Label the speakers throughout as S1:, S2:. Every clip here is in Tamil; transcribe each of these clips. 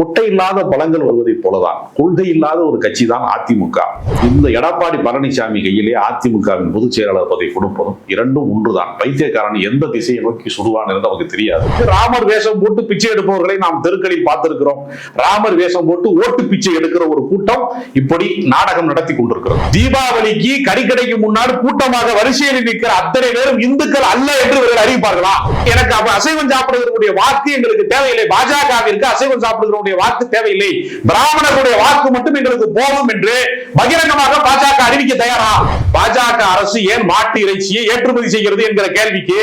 S1: குட்டை இல்லாத பலங்கள் வருவதைப் போலதான் கொள்கை இல்லாத ஒரு கட்சி தான் அதிமுக. இந்த எடப்பாடி பழனிசாமி கையிலே அதிமுகவின் பொதுச் செயலாளர் பதவி கொடுப்பதும் இரண்டும் ஒன்றுதான். பைத்தியக்காரன் எந்த திசையை நோக்கி சுடுவான் என்று நமக்கு தெரியாது. ராமர் வேஷம் போட்டு பிச்சை எடுப்பவர்களை நாம் தெருக்களில் பார்த்திருக்கிறோம். ராமர் வேஷம் போட்டு ஓட்டு பிச்சை எடுக்கிற ஒரு கூட்டம் இப்படி நாடகம் நடத்தி கொண்டிருக்கிறது. தீபாவளிக்கு கறிக்கடைக்கு முன்னாடி கூட்டமாக வரிசையில் நிற்கிற அத்தனை பேரும் இந்துக்கள் அல்ல என்று இவர்கள் அறிவிப்பார்களா? எனக்கு அசைவம் சாப்பிடுவதற்குரிய வாக்கு எங்களுக்கு தேவையில்லை. பாஜகவிற்கு அசைவம் சாப்பிடுகிறவருடைய வாக்கு தேவையில்லை. பிராமணர்களுடைய வாக்கு மட்டும் எங்களுக்கு போதும் என்று பகிரங்கமாக பாஜக அறிவிக்க தயாரா? பாஜக அரசு ஏன் மாட்டு இறைச்சியை ஏற்றுமதி செய்கிறது என்கிற கேள்விக்கு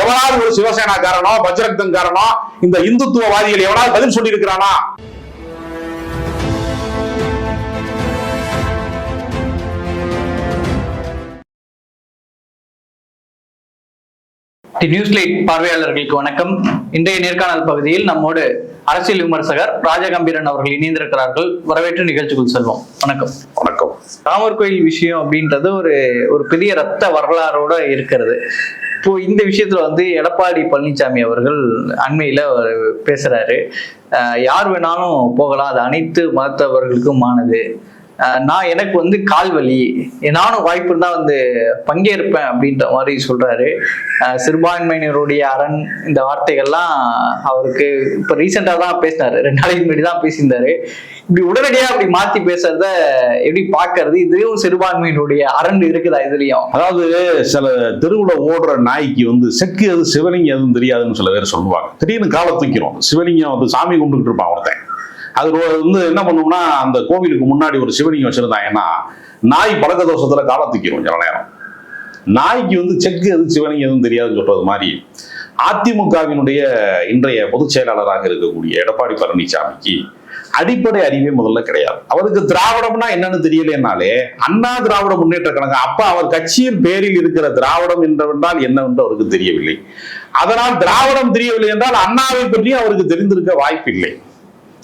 S1: எவனாவது ஒரு சிவசேனாக்காரனோ பஜ்ரங் தங்காரனோ இந்த இந்துத்துவவாதிகள் எவனாவது பதில் சொல்லி இருக்கிறானா
S2: தி நியூஸ் பார்வையாளர்களுக்கு வணக்கம். இன்றைய நேர்காணல் பகுதியில் நம்மோடு அரசியல் விமர்சகர் ராஜகம்பீரன் அவர்கள் இணைந்திருக்கிறார்கள். வரவேற்று நிகழ்ச்சிக்குள் செல்வோம். வணக்கம்.
S1: வணக்கம்.
S2: ராமர் கோயில் விஷயம் அப்படின்றது ஒரு ஒரு பெரிய ரத்த வரலாறோட இருக்கிறது. இப்போ இந்த விஷயத்துல வந்து எடப்பாடி பழனிசாமி அவர்கள் அண்மையில பேசுறாரு. யார் வேணாலும் போகலாம். அது அனைத்து மதத்தவர்களுக்குமானது. அஹ் நான் எனக்கு வந்து கால் வலி. நானும் வாய்ப்பு தான் வந்து பங்கேற்பேன் அப்படின்ற மாதிரி சொல்றாரு. சிறுபான்மையினருடைய அரண் இந்த வார்த்தைகள்லாம் அவருக்கு இப்ப ரீசெண்டா தான் பேசினாரு. ரெண்டு நாளைக்கு முன்னாடி தான் பேசியிருந்தாரு. இப்படி உடனடியா அப்படி மாத்தி பேசுறத எப்படி பாக்குறது? இதுவும் சிறுபான்மையினுடைய அரண் இருக்குதா இதுலயும்?
S1: அதாவது சில தெருவுல ஓடுற நாய்க்கு வந்து செக்கு அது சிவலிங்கம் எதுவும் தெரியாதுன்னு சில பேர் சொல்லுவாங்க. திடீர்னு காலை தூக்கிறோம் சிவலிங்கம் வந்து சாமி கும்பிட்டுட்டு இருப்பான் ஒருத்தன். அது வந்து என்ன பண்ணுவோம்னா அந்த கோவிலுக்கு முன்னாடி ஒரு சிவலிங்கம் வச்சிருந்தாங்கன்னா நாய் பழக்க தோஷத்துல காலை தூக்கிரும் சில நேரம். நாய்க்கு வந்து செக்கு எது சிவலிங்கம் எதுவும் தெரியாதுன்னு சொல்றது மாதிரி அதிமுகவினுடைய இன்றைய பொதுச் செயலாளராக இருக்கக்கூடிய எடப்பாடி பழனிசாமிக்கு அடிப்படை அறிவே முதல்ல கிடையாது. அவருக்கு திராவிடம்னா என்னன்னு தெரியலனாலே அண்ணா திராவிட முன்னேற்ற கழகம் அப்ப அவர் கட்சியின் பேரில் இருக்கிற திராவிடம் என்றவென்றால் என்னவென்று அவருக்கு தெரியவில்லை. அதனால் திராவிடம் தெரியவில்லை என்றால் அண்ணாவை பற்றி அவருக்கு தெரிந்திருக்க வாய்ப்பில்லை.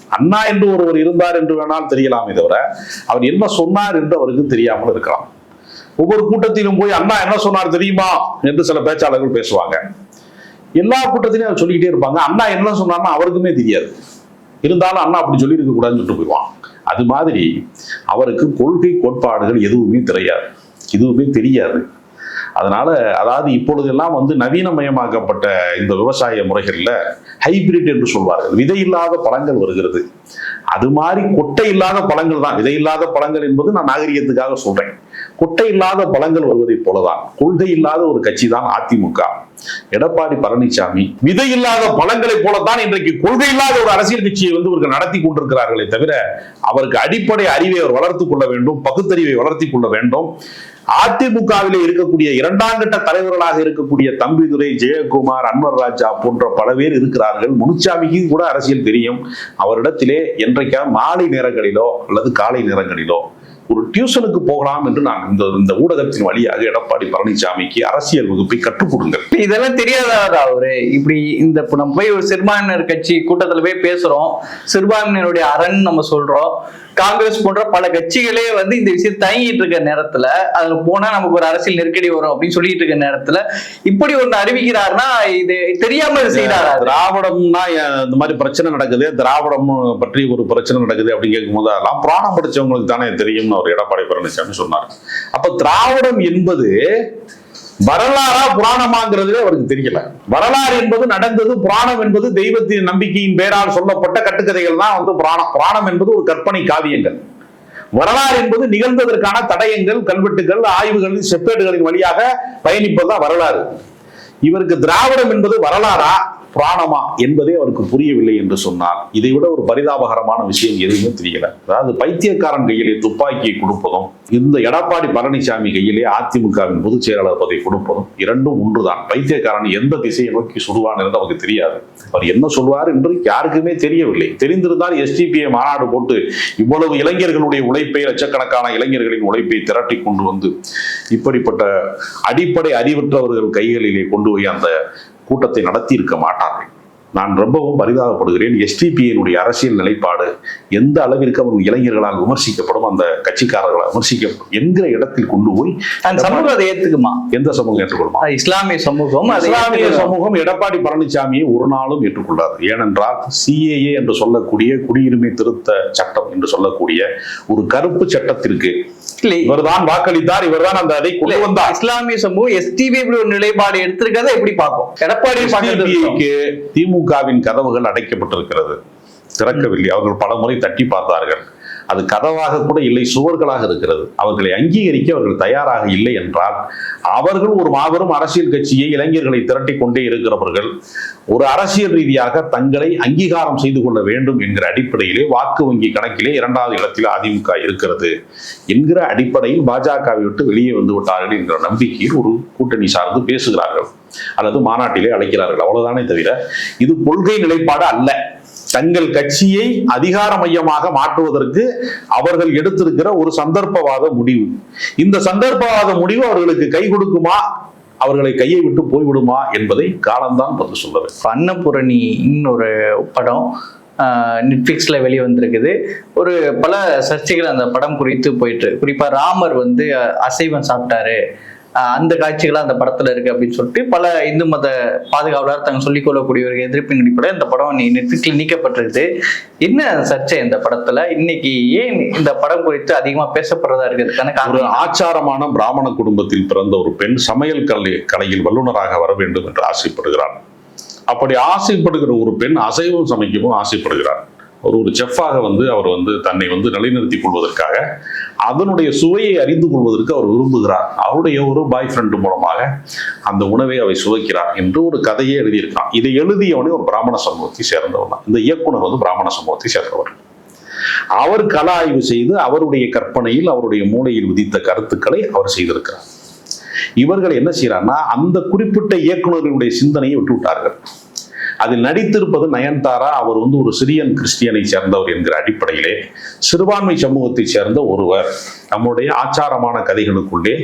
S1: அண்ணா என்று ஒருவர் இருந்தார் என்று வேணால் தெரியலாமே தவிர அவர் என்ன சொன்னார் என்று அவருக்கு தெரியாமல் இருக்கலாம். ஒவ்வொரு கூட்டத்திலும் போய் அண்ணா என்ன சொன்னார் தெரியுமா? என்று சில பேச்சாளர்கள் பேசுவாங்க. எல்லா கூட்டத்திலையும் அவர் சொல்லிக்கிட்டே இருப்பாங்க. அண்ணா என்ன சொன்னார்னா அவருக்குமே தெரியாது. இருந்தாலும் அண்ணா அப்படி சொல்லியிருக்க கூடாதுன்னு சொல்லிட்டு போயிடுவான். அது மாதிரி அவருக்கு கொள்கை கோட்பாடுகள் எதுவுமே தெரியாது. எதுவுமே தெரியாது. அதனால அதாவது இப்பொழுதெல்லாம் வந்து நவீனமயமாக்கப்பட்ட இந்த விவசாய முறைகள்ல ஹைபிரிட் என்று சொல்வார்கள். விதை இல்லாத பழங்கள் வருகிறது. அது மாதிரி கொட்டை இல்லாத பழங்கள் தான். விதை இல்லாத பழங்கள் என்பது நான் நாகரிகத்துக்காக சொல்றேன். கொட்டை இல்லாத பழங்கள் வருவதைப் போலதான். கொள்கை இல்லாத ஒரு கட்சி தான் அதிமுக. எடப்பாடி பழனிசாமி விதை இல்லாத பழங்களை போலத்தான் இன்றைக்கு கொள்கை இல்லாத ஒரு அரசியல் கட்சியை வந்து இவர்கள் நடத்தி கொண்டிருக்கிறார்களே தவிர அவருக்கு அடிப்படை அறிவை அவர் வளர்த்துக் கொள்ள வேண்டும் பகுத்தறிவை வளர்த்திக் கொள்ள வேண்டும். அதிமுகவிலே இருக்கக்கூடிய இரண்டாம் கட்ட தலைவர்களாக இருக்கக்கூடிய தம்பிதுரை ஜெயக்குமார் அன்வர் ராஜா போன்ற பல பேர் இருக்கிறார்கள். முனுச்சாமிக்கு கூட அரசியல் தெரியும். அவரிடத்திலே என்றைக்கா மாலை நேரங்களிலோ அல்லது காலை நேரங்களிலோ ஒரு டியூஷனுக்கு போகலாம் என்று நான் இந்த இந்த ஊடகத்தின் வழியாக எடப்பாடி பழனிசாமிக்கு அரசியல் வகுப்பை கற்றுக் கொடுங்கள்.
S2: இதெல்லாம் தெரியாதா அவரு? இப்படி இந்த இப்போ நம்ம போய் ஒரு சிறுபான்மையினர் கட்சி கூட்டத்தில் போய் பேசுறோம். சிறுபான்மையினருடைய அரண் நம்ம சொல்றோம். காங்கிரஸ் போன்ற பல கட்சிகளே வந்து இந்த விஷயம் தயங்கிட்டு இருக்க நேரத்துல அதுல போனா நமக்கு ஒரு அரசியல் நெருக்கடி வரும் அப்படின்னு சொல்லிட்டு இருக்க நேரத்துல இப்படி ஒண்ணு அறிவிக்கிறாருன்னா இது தெரியாம செய்யறாரு
S1: திராவிடம்னா இந்த மாதிரி பிரச்சனை நடக்குது. திராவிடம் பற்றி ஒரு பிரச்சனை நடக்குது அப்படின்னு கேட்கும்போது அதெல்லாம் புராணம் படிச்சவங்களுக்கு தானே தெரியும்னு அவர் எடப்பாடி பழனிசாமி சொன்னார். அப்ப திராவிடம் என்பது வரலாறா புராணமாங்கிறதுலே அவருக்கு தெரியல. வரலாறு என்பது நடந்தது புராணம் என்பது தெய்வத்தின் நம்பிக்கையின் பேரால் சொல்லப்பட்ட கட்டுக்கதைகள் தான் வந்து புராணம். புராணம் என்பது ஒரு கற்பனை காவியங்கள். வரலாறு என்பது நிகழ்ந்ததற்கான தடயங்கள் கல்வெட்டுகள் ஆய்வுகள் செப்பேடுகளின் வழியாக பயணிப்பதுதான் வரலாறு. இவருக்கு திராவிடம் என்பது வரலாறா? புராணமா என்பதே அவருக்கு புரியவில்லை என்று சொன்னால் இதை விட ஒரு பரிதாபகரமான விஷயம் எதுவுமே தெரியல. அதாவது பைத்தியக்காரன் கையிலே துப்பாக்கியை கொடுப்பதும் இந்த எடப்பாடி பழனிசாமி கையிலே அதிமுகவின் பொதுச் செயலாளர் பதவி கொடுப்பதும் இரண்டும் ஒன்றுதான். பைத்தியக்காரன் எந்த திசையை நோக்கி சுடுவான் என்று நமக்கு தெரியாது. அவர் என்ன சொல்வார் என்று யாருக்குமே தெரியவில்லை. தெரிந்திருந்தால் எஸ்டிபிஐ மாநாடு போட்டு இவ்வளவு இளைஞர்களுடைய உழைப்பை லட்சக்கணக்கான இளைஞர்களின் உழைப்பை திரட்டி கொண்டு வந்து இப்படிப்பட்ட அடிப்படை அறிவற்றவர்கள் கைகளிலே கொண்டு போய் அந்த கூட்டத்தை நடத்தி இருக்க மாட்டார்கள். நான் ரொம்பவும் பரிதாபப்படுகிறேன். எஸ்டிபியினுடைய அரசியல் நிலைப்பாடு எந்த அளவிற்கு அவர் இளைஞர்களால் விமர்சிக்கப்படும் அந்த கட்சிக்காரர்களால் விமர்சிக்கப்படும் என்கிற இடத்தில் கொண்டு போய்
S2: சமூகம் அதை ஏத்துக்குமா?
S1: எந்த சமூகம் ஏற்றுக்கொள்ளுமா?
S2: இஸ்லாமிய சமூகம்
S1: இஸ்லாமிய? சமூகம் எடப்பாடி பழனிசாமியை ஒரு நாளும் ஏற்றுக்கொள்ளாது. ஏனென்றால் சிஏஏ என்று சொல்லக்கூடிய குடியுரிமை திருத்த சட்டம் என்று சொல்லக்கூடிய ஒரு கருப்பு சட்டத்திற்கு இவர்தான் வாக்களித்தார் இவர்தான் அந்த அதை கொண்டு வந்தார்.
S2: இஸ்லாமிய சமூகம் எஸ்டிபி ஒரு நிலைப்பாடு எடுத்திருக்கதை எப்படி பார்க்கும் எடப்பாடி
S1: திமுகவின் கதவுகள் அடைக்கப்பட்டிருக்கிறது. திறக்கவில்லை. அவர்கள் பலமுறை தட்டி பார்த்தார்கள். அது கதவாக கூட இல்லை சுவர்களாக இருக்கிறது. அவர்களை அங்கீகரிக்க அவர்கள் தயாராக இல்லை என்றால் அவர்கள் ஒரு மாபெரும் அரசியல் கட்சியை இளைஞர்களை திரட்டிக் கொண்டே இருக்கிறவர்கள் ஒரு அரசியல் ரீதியாக தங்களை அங்கீகாரம் செய்து கொள்ள வேண்டும் என்கிற அடிப்படையிலே வாக்கு வங்கி கணக்கிலே இரண்டாவது இடத்தில் அதிமுக இருக்கிறது என்கிற அடிப்படையில் பாஜகவை விட்டு வெளியே வந்து விட்டார்கள் என்கிற நம்பிக்கையில் ஒரு கூட்டணி சார்ந்து பேசுகிறார்கள். அல்லது மாநாட்டிலே அழைக்கிறார்கள். அவ்வளவுதானே தவிர இது கொள்கை நிலைப்பாடு அல்ல. தங்கள் கட்சியை அதிகார மையமாக மாற்றுவதற்கு அவர்கள் எடுத்திருக்கிற ஒரு சந்தர்ப்பவாத முடிவு. இந்த சந்தர்ப்பவாத முடிவு அவர்களுக்கு கை கொடுக்குமா? அவர்களை கையை விட்டு போய்விடுமா என்பதை காலம்தான் பதில் சொல்ல வேண்டும்
S2: ஒரு இன்னொரு படம் நெட்ஃப்ளிக்ஸில் வெளியே வந்திருக்குது ஒரு பல சர்ச்சைகள் அந்த படம் குறித்து போயிட்டு குறிப்பாக ராமர் வந்து அசைவம் சாப்பிட்டாரு. அந்த காட்சிகள்லாம் அந்த படத்துல இருக்கு அப்படின்னு சொல்லிட்டு பல இந்து மத பாதுகாவலர் தங்க சொல்லிக் கொள்ளக்கூடியவர்கள் எதிர்ப்பின் அடிப்படையில் இந்த படம் நீ நெட்ஃப்ளிக்ஸ்ல நீக்கப்பட்டிருக்குது. என்ன சர்ச்சை இந்த படத்துல? இன்னைக்கு ஏன் இந்த படம் குறித்து அதிகமா பேசப்படுறதா இருக்கிறதுக்கான
S1: ஒரு ஆச்சாரமான பிராமண குடும்பத்தில் பிறந்த ஒரு பெண் சமையல் கலை கலையில் வல்லுநராக வர வேண்டும் என்று ஆசைப்படுகிறார் அப்படி ஆசைப்படுகிற ஒரு பெண் அசைவம் சமைக்கவும் ஆசைப்படுகிறார் ஒரு ஒரு செஃப்பாக வந்து அவர் வந்து தன்னை வந்து நிலைநிறுத்திக் கொள்வதற்காக அதனுடைய சுவையை அறிந்து கொள்வதற்கு அவர் விரும்புகிறார். அவருடைய ஒரு பாய் ஃப்ரெண்டு மூலமாக அந்த உணவை அவை சுவைக்கிறார் என்று ஒரு கதையை எழுதியிருக்கான். இதை எழுதியவனே ஒரு பிராமண சமூகத்தை சேர்ந்தவர் தான். இந்த இயக்குனர் வந்து பிராமண சமூகத்தை சேர்ந்தவர். அவர் கல ஆய்வு செய்து அவருடைய கற்பனையில் அவருடைய மூளையில் விதித்த கருத்துக்களை அவர் செய்திருக்கிறார். இவர்கள் என்ன செய்யறாங்கன்னா அந்த குறிப்பிட்ட இயக்குனர்களுடைய சிந்தனையை விட்டு விட்டார்கள் அதில் நடித்திருப்பது நயன்தாரா. அவர் வந்து ஒரு சிரியன் கிறிஸ்டியனை சேர்ந்தவர் என்கிற அடிப்படையிலே சிறுபான்மை சமூகத்தை சேர்ந்த ஒருவர். நம்முடைய ஆச்சாரமான கதைகளுக்குள்ளே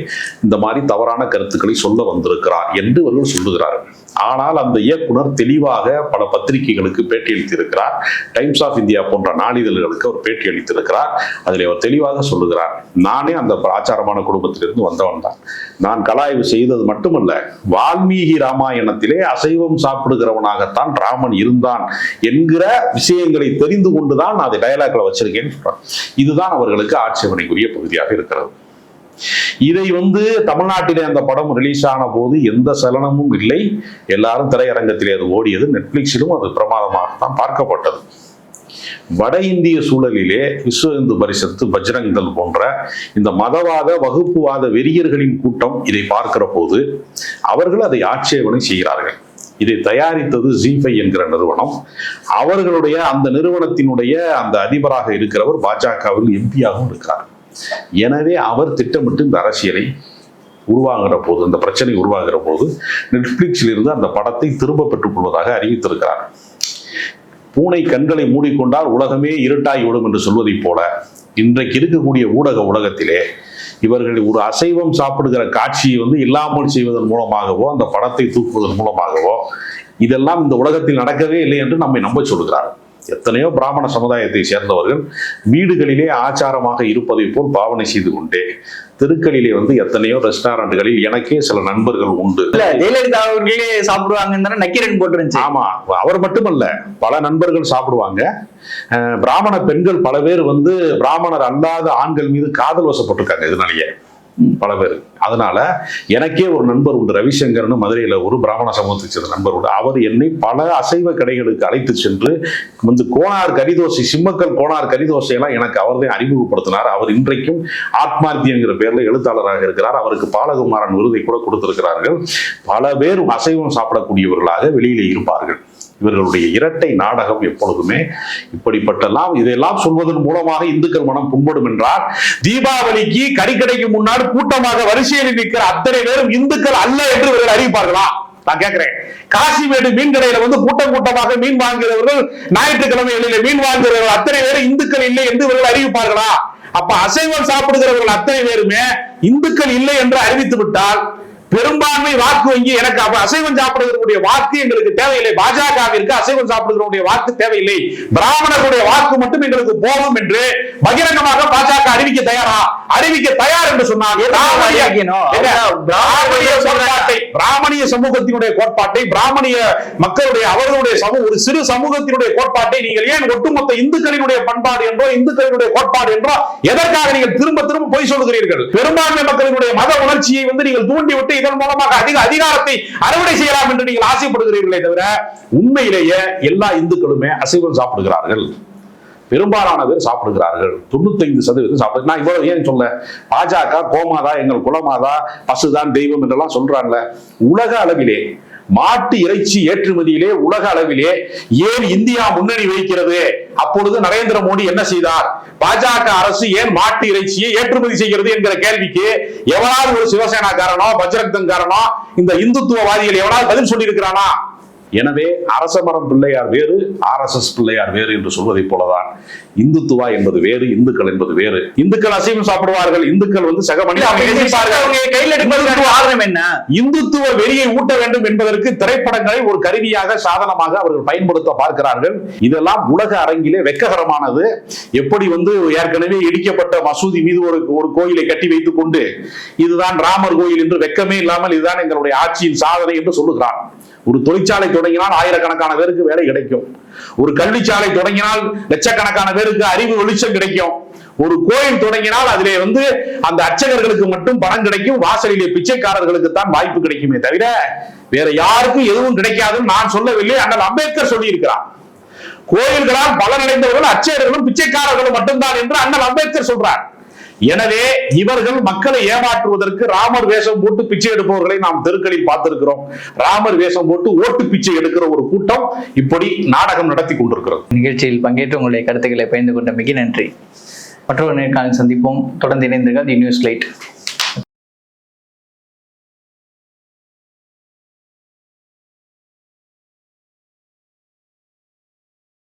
S1: இந்த மாதிரி தவறான கருத்துக்களை சொல்ல வந்திருக்கிறார் என்று இவர்கள் சொல்லுகிறார்கள் ஆனால் அந்த இயக்குனர் தெளிவாக பல பத்திரிகைகளுக்கு பேட்டி அளித்திருக்கிறார். டைம்ஸ் ஆஃப் இந்தியா போன்ற நாளிதழ்களுக்கு அவர் பேட்டி அளித்திருக்கிறார். அதில் அவர் தெளிவாக சொல்லுகிறார் நானே அந்த ஆச்சாரமான குடும்பத்திலிருந்து வந்தவன் தான். நான் கலாய்வு செய்தது மட்டுமல்ல வால்மீகி ராமாயணத்திலே அசைவம் சாப்பிடுகிறவனாகத்தான் ராமன் இருந்தான் என்கிற விஷயங்களை தெரிந்து கொண்டுதான் நான் அதை டயலாக்ல வச்சிருக்கேன்னு சொல்றான் இதுதான் அவர்களுக்கு ஆட்சேபனைக்குரிய பகுதியாக இருக்கிறது. இதை வந்து தமிழ்நாட்டிலே அந்த படம் ரிலீஸ் ஆன போது எந்த சலனமும் இல்லை. எல்லாரும் திரையரங்கத்திலே அது ஓடியது. நெட்ஃபிளிக்ஸிலும் அது பிரமாதமாக தான் பார்க்கப்பட்டது. வட இந்திய சூழலிலே விஸ்வ இந்து பரிசத்து பஜ்ரங் தள் போன்ற இந்த மதவாத வகுப்புவாத வெறியர்களின் கூட்டம் இதை பார்க்கிற போது அவர்கள் அதை ஆட்சேபனை செய்கிறார்கள். இதை தயாரித்தது ஜிஃபை என்கிற நிறுவனம். அவர்களுடைய அந்த நிறுவனத்தினுடைய அந்த அதிபராக இருக்கிறவர் பாஜகவில் எம்பியாகவும் இருக்கிறார். எனவே அவர் திட்டமிட்டு இந்த அரசியலை உருவாகிற போது இந்த பிரச்சனை உருவாகிற போது நெட்ஃப்ளிக்ஸில் இருந்து அந்த படத்தை திரும்ப பெற்றுக்கொள்வதாக அறிவித்திருக்கிறார். பூனை கண்களை மூடிக்கொண்டால் உலகமே இருட்டாகிவிடும் என்று சொல்வதைப் போல இன்றைக்கு இருக்கக்கூடிய ஊடக உலகத்திலே இவர்கள் ஒரு அசைவம் சாப்பிடுகிற காட்சியை வந்து இல்லாமல் செய்வதன் மூலமாகவோ அந்த படத்தை தூக்குவதன் மூலமாகவோ இதெல்லாம் இந்த உலகத்தில் நடக்கவே இல்லை என்று நம்மை நம்ப சொல்கிறார் எத்தனையோ பிராமண சமுதாயத்தை சேர்ந்தவர்கள் வீடுகளிலே ஆச்சாரமாக இருப்பதை போல் பாவனை செய்து கொண்டே தெருக்களிலே வந்து எத்தனையோ ரெஸ்டாரண்ட்களில் எனக்கே சில நண்பர்கள் உண்டு.
S2: ஜெயலலிதா அவர்களே சாப்பிடுவாங்கன்னு தானே நக்கீரன் போட்டுருந்துச்சு
S1: ஆமா அவர் மட்டுமல்ல பல நண்பர்கள் சாப்பிடுவாங்க. அஹ், பிராமண பெண்கள் பல பேர் வந்து பிராமணர் அல்லாத ஆண்கள் மீது காதல் வசப்பட்டிருக்காங்க இதனாலேயே. பல பேர். அதனால எனக்கே ஒரு நண்பர் உண்டு ரவிசங்கர்னு மதுரையில் ஒரு பிராமண சமூகத்தை சேர்ந்த நண்பர் உண்டு. அவர் என்னை பல அசைவ கடைகளுக்கு அழைத்து சென்று வந்து கோணார் கரிதோசை சிம்மக்கல் கோணார் கரிதோசையெல்லாம் எனக்கு அவரே அறிமுகப்படுத்தினார். அவர் இன்றைக்கும் ஆத்மார்த்தி என்கிற பேர்ல எழுத்தாளராக இருக்கிறார். அவருக்கு பாலகுமாரன் விருதை கூட கொடுத்திருக்கிறார்கள். பல பேர் அசைவம் சாப்பிடக்கூடியவர்களாக வெளியிலே இருப்பார்கள். இவர்களுடைய இரட்டை நாடகம் எப்பொழுதுமே இப்படிப்பட்டெல்லாம் இதையெல்லாம் சொல்வதன் மூலமாக இந்துக்கள் மனம் புண்படும் என்றால் தீபாவளிக்கு கறிக்கடைக்கு முன்னாடி கூட்டமாக வரிசையில் நிற்கிற அத்தனை பேரும் இந்துக்கள் அல்ல என்று இவர்கள் அறிவிப்பார்களா? நான் கேட்கிறேன். காசிமேடு மீன் கடையில வந்து கூட்டம் கூட்டமாக மீன் வாங்குகிறவர்கள் ஞாயிற்றுக்கிழமைகளில் மீன் வாங்குகிறவர்கள் அத்தனை பேரும் இந்துக்கள் இல்லை என்று இவர்கள் அறிவிப்பார்களா? அப்ப அசைவம் சாப்பிடுகிறவர்கள் அத்தனை பேருமே இந்துக்கள் இல்லை என்று அறிவித்து விட்டால் பெரும்பான்மை வாக்கு வங்கி எனக்கு அசைவம் சாப்பிடுகிறவருடைய வாக்கு எங்களுக்கு தேவையில்லை. பாஜகவிற்கு அசைவம் சாப்பிடுகிறவருடைய வாக்கு தேவையில்லை. பிராமணர்களுடைய வாக்கு மட்டும் எங்களுக்கு போதும் என்று பகிரங்கமாக பாஜக அறிவிக்க தயாரா? அறிவிக்க தயார் என்று கோட்பாட்டை பிராமணிய சமூகத்தினுடைய கோட்பாட்டை பிராமணிய மக்களுடைய அவர்களுடைய சமூக ஒரு சிறு சமூகத்தினுடைய கோட்பாட்டை நீங்கள் ஏன் ஒட்டுமொத்த இந்துக்களினுடைய பண்பாடு என்றோ இந்துக்களினுடைய கோட்பாடு என்றோ எதற்காக நீங்கள் திரும்ப திரும்ப பொய் சொல்கிறீர்கள் பெரும்பான்மை மக்களினுடைய மத உணர்ச்சியை வந்து நீங்கள் தூண்டிவிட்டு இதன் மூலமாக அதிக அதிகாரத்தை அறுவடை செய்யலாம் என்று நீங்கள் ஆசைப்படுகிறீர்களே தவிர உண்மையிலேயே எல்லா இந்துக்களுமே அசைவம் சாப்பிடுகிறார்கள். பெரும்பாலான பேர் சாப்பிடுகிறார்கள். தொண்ணூத்தைந்து சதவீதம் சாப்பிடு நான் இவ்வளவு ஏன் சொல்ல? பாஜக கோமாதா எங்கள் குலமாதா பசுதான் தெய்வம் என்றெல்லாம் சொல்றாங்கல்ல உலக அளவிலே மாட்டு இறைச்சி ஏற்றுமதியிலே உலக அளவிலே ஏன் இந்தியா முன்னணி வைக்கிறது அப்பொழுது நரேந்திர மோடி என்ன செய்தார்? பாஜக அரசு ஏன் மாட்டு இறைச்சியை ஏற்றுமதி செய்கிறது என்கிற கேள்விக்கு எவனாவது ஒரு சிவசேனாக்காரனோ பஜ்ரங் காரணம் இந்த இந்துத்துவவாதிகள் எவனாவது பதில் சொல்லியிருக்கிறானா? எனவே அரசமரம் பிள்ளையார் வேறு ஆர்எஸ்எஸ் பிள்ளையார் வேறு என்று சொல்வதைப் போலதான் இந்துத்துவா என்பது வேறு இந்துக்கள் என்பது வேறு. இந்துக்கள் அசைவம் சாப்பிடுவார்கள் இந்துக்கள் வந்து சக
S2: என்ன?
S1: இந்துத்துவ வெறியை ஊட்ட வேண்டும் என்பதற்கு திரைப்படங்களை ஒரு கருவியாக சாதனமாக அவர்கள் பயன்படுத்த பார்க்கிறார்கள். இதெல்லாம் உலக அரங்கிலே வெக்ககரமானது. எப்படி வந்து ஏற்கனவே இடிக்கப்பட்ட மசூதி மீது ஒரு ஒரு கோயிலை கட்டி வைத்துக் கொண்டு இதுதான் ராமர் கோயில் என்று வெக்கமே இல்லாமல் இதுதான் எங்களுடைய ஆட்சியின் சாதனை என்று சொல்லுகிறான். ஒரு தொழிற்சாலை தொடங்கினால் ஆயிரக்கணக்கான பேருக்கு வேலை கிடைக்கும். ஒரு கல்விச்சாலை தொடங்கினால் லட்சக்கணக்கான பேருக்கு அறிவு வெளிச்சம் கிடைக்கும். ஒரு கோயில் தொடங்கினால் அதிலே வந்து அந்த அர்ச்சகர்களுக்கு மட்டும் பணம் கிடைக்கும். வாசலிலே பிச்சைக்காரர்களுக்கு தான் வாய்ப்பு கிடைக்குமே தவிர வேற யாருக்கும் எதுவும் கிடைக்காதுன்னு நான் சொல்லவில்லை. ஆனால் அம்பேத்கர் சொல்லி இருக்கிறார் கோயில்களால் பலனடைந்தவர்கள் அர்ச்சகர்களும் பிச்சைக்காரர்களும் மட்டும்தான் என்று அண்ணல் அம்பேத்கர் சொல்றார். எனவே இவர்கள் மக்களை ஏமாற்றுவதற்கு ராமர் வேஷம் போட்டு பிச்சை எடுப்பவர்களை நாம் தெருக்களில் பார்த்திருக்கிறோம். ராமர் வேஷம் போட்டு ஓட்டு பிச்சை எடுக்கிற ஒரு கூட்டம் இப்படி நாடகம் நடத்தி கொண்டிருக்கிறது.
S2: நிகழ்ச்சியில் பங்கேற்று உங்களுடைய கருத்துக்களை பகிர்ந்து கொண்ட மிக நன்றி. மற்றொரு நேர்காணல் சந்திப்போம். தொடர்ந்து இணைந்திருங்கள் தி நியூஸ் லைட்.